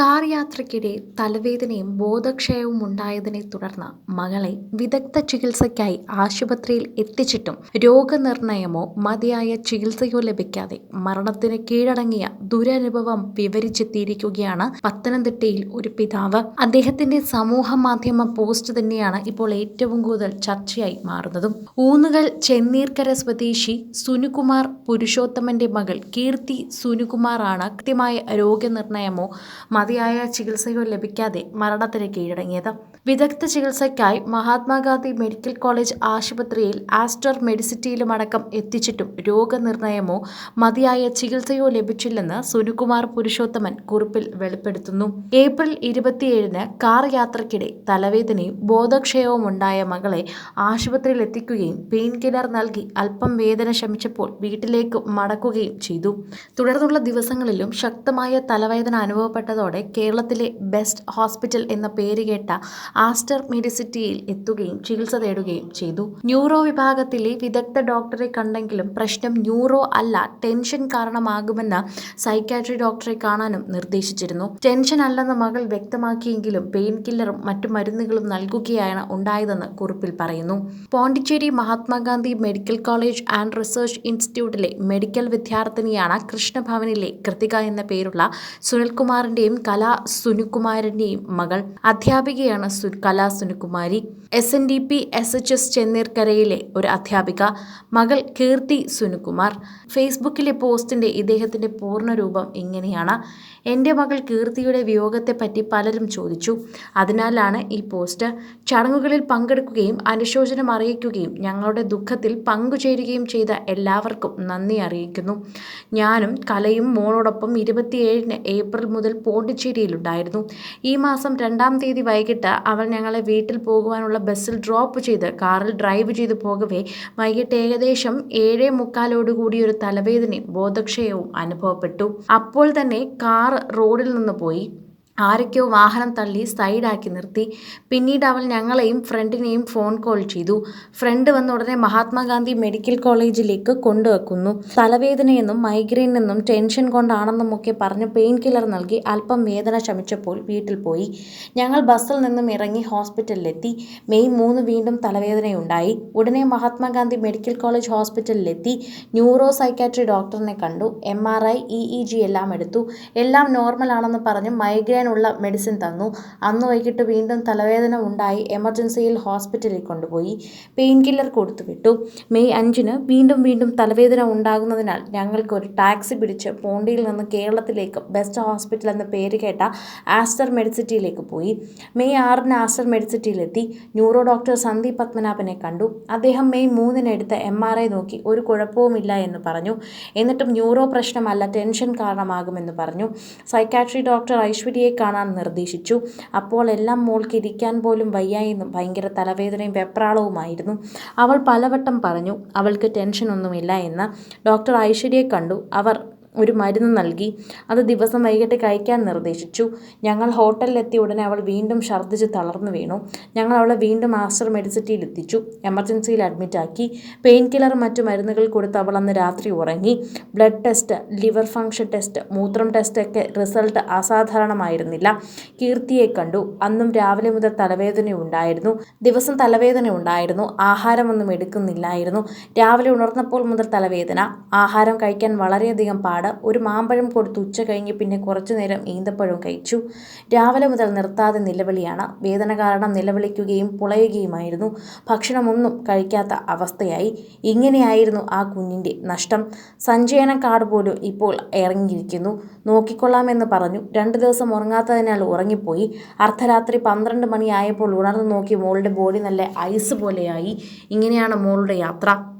Car യാത്രയ്ക്കിടെ തലവേദനയും ബോധക്ഷയവും ഉണ്ടായതിനെ തുടർന്ന് മകളെ വിദഗ്ധ ചികിത്സയ്ക്കായി ആശുപത്രിയിൽ എത്തിച്ചിട്ടും രോഗനിർണയമോ മതിയായ ചികിത്സയോ ലഭിക്കാതെ മരണത്തിന് കീഴടങ്ങിയ ദുരനുഭവം വിവരിച്ചെത്തിയിരിക്കുകയാണ് പത്തനംതിട്ടയിൽ ഒരു പിതാവ്. അദ്ദേഹത്തിന്റെ സമൂഹ മാധ്യമ പോസ്റ്റ് തന്നെയാണ് ഇപ്പോൾ ഏറ്റവും കൂടുതൽ ചർച്ചയായി മാറുന്നതും. ഊന്നുകൾ ചെന്നീർക്കര സ്വദേശി സുനുകുമാർ പുരുഷോത്തമന്റെ മകൾ കീർത്തി സുനുകുമാറാണ് കൃത്യമായ രോഗനിർണയമോ മതിയായ ചികിത്സയോ ലഭിക്കാതെ മരണത്തിന് കീഴടങ്ങിയത്. വിദഗ്ധ ചികിത്സയ്ക്കായി മഹാത്മാഗാന്ധി മെഡിക്കൽ കോളേജ് ആശുപത്രിയിൽ ആസ്റ്റർ മെഡിസിറ്റിയിലുമടക്കം എത്തിച്ചിട്ടും രോഗനിർണയമോ മതിയായ ചികിത്സയോ ലഭിച്ചില്ലെന്ന് സുനുകുമാർ പുരുഷോത്തമൻ കുറിപ്പിൽ വെളിപ്പെടുത്തുന്നു. ഏപ്രിൽ ഇരുപത്തിയേഴിന് കാർ യാത്രയ്ക്കിടെ തലവേദനയും ബോധക്ഷയവും ഉണ്ടായ മകളെ ആശുപത്രിയിൽ എത്തിക്കുകയും പെയിൻ കില്ലർ നൽകി അല്പം വേദന ശമിച്ചപ്പോൾ വീട്ടിലേക്ക് മടക്കുകയും ചെയ്തു. തുടർന്നുള്ള ദിവസങ്ങളിലും ശക്തമായ തലവേദന അനുഭവപ്പെട്ടതോടെ കേരളത്തിലെ ബെസ്റ്റ് ഹോസ്പിറ്റൽ എന്ന പേര് കേട്ട ആസ്റ്റർ മെഡിസിറ്റിയിൽ എത്തുകയും ചികിത്സ തേടുകയും ചെയ്തു. ന്യൂറോ വിഭാഗത്തിലെ വിദഗ്ധ ഡോക്ടറെ കണ്ടെങ്കിലും പ്രശ്നം ന്യൂറോ അല്ല ടെൻഷൻ കാരണമാകുമെന്ന് സൈക്കാട്രി ഡോക്ടറെ കാണാനും നിർദ്ദേശിച്ചിരുന്നു. ടെൻഷൻ അല്ലെന്ന് മകൾ വ്യക്തമാക്കിയെങ്കിലും പെയിൻ കില്ലറും മറ്റു മരുന്നുകളും നൽകുകയാണ് ഉണ്ടായതെന്ന് കുറിപ്പിൽ പറയുന്നു. Pondicherry Mahatma Gandhi medical college and research ഇൻസ്റ്റിറ്റ്യൂട്ടിലെ മെഡിക്കൽ വിദ്യാർത്ഥിനിയാണ് കൃഷ്ണഭവനിലെ കൃതിക എന്ന പേരുള്ള സുനിൽകുമാറിന്റെയും കലാ സുനികുമാരന്റെയും മകൾ. അധ്യാപികയാണ് സു Kala Sunikumari S N D P S H S ചെന്നീർക്കരയിലെ ഒരു അധ്യാപിക മകൾ കീർത്തി സുനികുമാർ ഫേസ്ബുക്കിലെ പോസ്റ്റിന്റെ ഇദ്ദേഹത്തിന്റെ പൂർണരൂപം ഇങ്ങനെയാണ്. എന്റെ മകൾ കീർത്തിയുടെ വിയോഗത്തെപ്പറ്റി പലരും ചോദിച്ചു. അതിനാലാണ് ഈ പോസ്റ്റ്. ചടങ്ങുകളിൽ പങ്കെടുക്കുകയും അനുശോചനം അറിയിക്കുകയും ഞങ്ങളുടെ ദുഃഖത്തിൽ പങ്കുചേരുകയും ചെയ്ത എല്ലാവർക്കും നന്ദി അറിയിക്കുന്നു. ഞാനും കലയും മോളോടൊപ്പം ഇരുപത്തിയേഴിന് ഏപ്രിൽ മുതൽ പോണ്ടിച്ചേരിയിലുണ്ടായിരുന്നു. ഈ മാസം രണ്ടാം തീയതി വൈകിട്ട് അവൾ ഞങ്ങളെ വീട്ടിൽ പോകുവാനുള്ള ബസ്സിൽ ഡ്രോപ്പ് ചെയ്ത് കാറിൽ ഡ്രൈവ് ചെയ്ത് പോകവേ വൈകിട്ട് ഏകദേശം ഏഴേ മുക്കാലോടുകൂടി ഒരു തലവേദനയും ബോധക്ഷയവും അനുഭവപ്പെട്ടു. അപ്പോൾ തന്നെ കാർ റോഡിൽ നിന്ന് പോയി. ആരൊക്കെയോ വാഹനം തള്ളി സൈഡാക്കി നിർത്തി. പിന്നീട് അവൾ ഞങ്ങളെയും ഫ്രണ്ടിനെയും ഫോൺ കോൾ ചെയ്തു. ഫ്രണ്ട് വന്ന ഉടനെ മഹാത്മാഗാന്ധി മെഡിക്കൽ കോളേജിലേക്ക് കൊണ്ടുവെക്കുന്നു. തലവേദനയെന്നും മൈഗ്രെയിൻ എന്നും ടെൻഷൻ കൊണ്ടാണെന്നും ഒക്കെ പറഞ്ഞ് പെയിൻ കില്ലർ നൽകി അല്പം വേദന ശമിച്ചപ്പോൾ വീട്ടിൽ പോയി. ഞങ്ങൾ ബസ്സിൽ നിന്നും ഇറങ്ങി ഹോസ്പിറ്റലിലെത്തി. മെയ് മൂന്ന് വീണ്ടും തലവേദനയുണ്ടായി. ഉടനെ മഹാത്മാഗാന്ധി മെഡിക്കൽ കോളേജ് ഹോസ്പിറ്റലിലെത്തി. ന്യൂറോ സൈക്കാട്രി ഡോക്ടറിനെ കണ്ടു. M R I E G എല്ലാം എടുത്തു. എല്ലാം നോർമൽ ആണെന്ന് പറഞ്ഞ് മൈഗ്രെയിൻ ഉള്ള മെഡിസിൻ തന്നു. അന്ന് വൈകിട്ട് വീണ്ടും തലവേദന ഉണ്ടായി. എമർജൻസിയിൽ ഹോസ്പിറ്റലിൽ കൊണ്ടുപോയി. പെയിൻ കില്ലർ കൊടുത്തു വിട്ടു. മെയ് അഞ്ചിന് വീണ്ടും വീണ്ടും തലവേദന ഉണ്ടാകുന്നതിനാൽ ഞങ്ങൾക്ക് ഒരു ടാക്സി പിടിച്ച് പോണ്ടിയിൽ നിന്ന് കേരളത്തിലേക്ക് ബെസ്റ്റ് ഹോസ്പിറ്റൽ എന്ന പേര് കേട്ട ആസ്റ്റർ മെഡിസിറ്റിയിലേക്ക് പോയി. മെയ് ആറിന് ആസ്റ്റർ മെഡിസിറ്റിയിലെത്തി. ന്യൂറോ ഡോക്ടർ സന്ദീപ് പത്മനാഭനെ കണ്ടു. അദ്ദേഹം മെയ് മൂന്നിന് എടുത്ത എം ആർ ഐ നോക്കി. ഒരു കുഴപ്പവുമില്ല എന്ന് പറഞ്ഞു. എന്നിട്ടും ന്യൂറോ പ്രശ്നമല്ല ടെൻഷൻ കാരണമാകുമെന്ന് പറഞ്ഞു. സൈക്കാട്രി ഡോക്ടർ ഐശ്വര്യയെ കാണാൻ നിർദ്ദേശിച്ചു. അപ്പോൾ എല്ലാം മോൾക്ക് ഇരിക്കാൻ പോലും വയ്യായെന്നും ഭയങ്കര തലവേദനയും വെപ്രാളവുമായിരുന്നു. അവൾ പലവട്ടം പറഞ്ഞു അവൾക്ക് ടെൻഷനൊന്നുമില്ല എന്ന്. ഡോക്ടർ ഐശ്വര്യയെ കണ്ടു. അവർ ഒരു മരുന്ന് നൽകി. അത് ദിവസം വൈകിട്ട് കഴിക്കാൻ നിർദ്ദേശിച്ചു. ഞങ്ങൾ ഹോട്ടലിലെത്തിയ ഉടനെ അവൾ വീണ്ടും ഛർദ്ദിച്ച് തളർന്നു വീണു. ഞങ്ങൾ അവളെ വീണ്ടും ആസ്റ്റർ മെഡിസിറ്റിയിൽ എത്തിച്ചു. എമർജൻസിയിൽ അഡ്മിറ്റാക്കി പെയിൻ കില്ലർ മറ്റു മരുന്നുകൾ കൊടുത്ത് അവൾ അന്ന് രാത്രി ഉറങ്ങി. Blood test liver function test മൂത്രം ടെസ്റ്റ് ഒക്കെ റിസൾട്ട് അസാധാരണമായിരുന്നില്ല. കീർത്തിയെ കണ്ടു. അന്നും രാവിലെ മുതൽ തലവേദന ഉണ്ടായിരുന്നു. ദിവസം തലവേദന ഉണ്ടായിരുന്നു. ആഹാരമൊന്നും എടുക്കുന്നില്ലായിരുന്നു. രാവിലെ ഉണർന്നപ്പോൾ മുതൽ തലവേദന. ആഹാരം കഴിക്കാൻ വളരെയധികം പാട് ഒരു മാമ്പഴം കൊടുത്ത് ഉച്ച കഴിഞ്ഞ് പിന്നെ കുറച്ചു നേരം ഈന്തപ്പഴവും കഴിച്ചു. രാവിലെ മുതൽ നിർത്താതെ നിലവിളിയാണ്. വേദന കാരണം നിലവിളിക്കുകയും പുളയുകയുമായിരുന്നു. ഭക്ഷണമൊന്നും കഴിക്കാത്ത അവസ്ഥയായി. ഇങ്ങനെയായിരുന്നു ആ കുഞ്ഞിന്റെ നഷ്ടം. സഞ്ചയന കാർഡ് പോലും ഇപ്പോൾ ഇറങ്ങിയിരിക്കുന്നു. നോക്കിക്കൊള്ളാമെന്ന് പറഞ്ഞു. രണ്ട് ദിവസം ഉറങ്ങാത്തതിനാൽ ഉറങ്ങിപ്പോയി. അർദ്ധരാത്രി പന്ത്രണ്ട് മണിയായപ്പോൾ ഉണർന്നു നോക്കി മോളുടെ ബോഡി നല്ല ഐസ് പോലെയായി. ഇങ്ങനെയാണ് മോളുടെ യാത്ര.